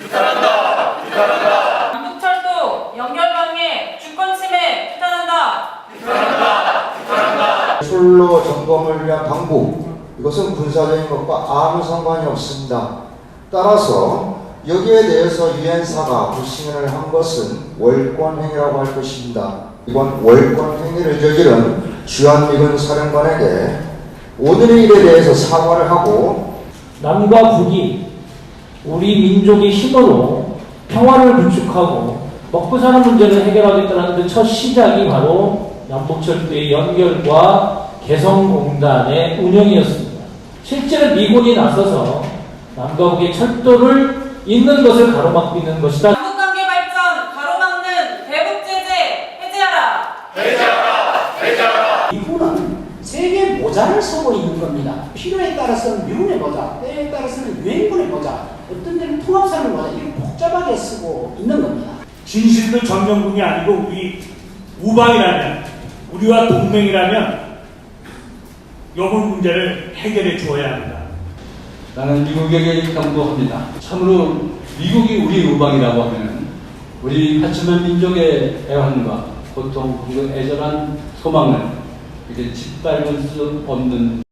규탄한다. 규탄한다. 남북철도 연결방해 주권침해 규탄한다. 규탄한다. 규탄한다. 술로 점검을 위한 당국 이것은 군사적인 것과 아무 상관이 없습니다. 따라서 여기에 대해서 유엔사가 불신을 한 것은 월권행위라고 할 것입니다. 이번 월권행위를 저지른 주한미군 사령관에게 오늘의 일에 대해서 사과를 하고 남과 북이 우리 민족의 힘으로 평화를 구축하고 먹고 사는 문제를 해결하겠다는 그 첫 시작이 바로 남북철도의 연결과 개성공단의 운영이었습니다. 실제로 미군이 나서서 남과 북의 철도를 잇는 것을 가로막고 있는 것이다. 남북관계 발전 가로막는 대북 제재 해제하라. 미국은 세계 모자를 서고 있는 겁니다. 필요에 따라서는 미군의 모자, 때에 따라서는 유엔군의 모자, 어떤 데는 통합사는 모자, 이렇게 복잡하게 쓰고 있는 겁니다. 진실도 점령군이 아니고 우리 우방이라면 우리와 동맹이라면 여분 문제를 해결해 주어야 합니다. 나는 미국에게 감동합니다. 참으로 미국이 우리 우방이라고 하면 우리 8천만 민족의 애환과 고통 그리고 애절한 소망을 이렇게 짓밟을 수 없는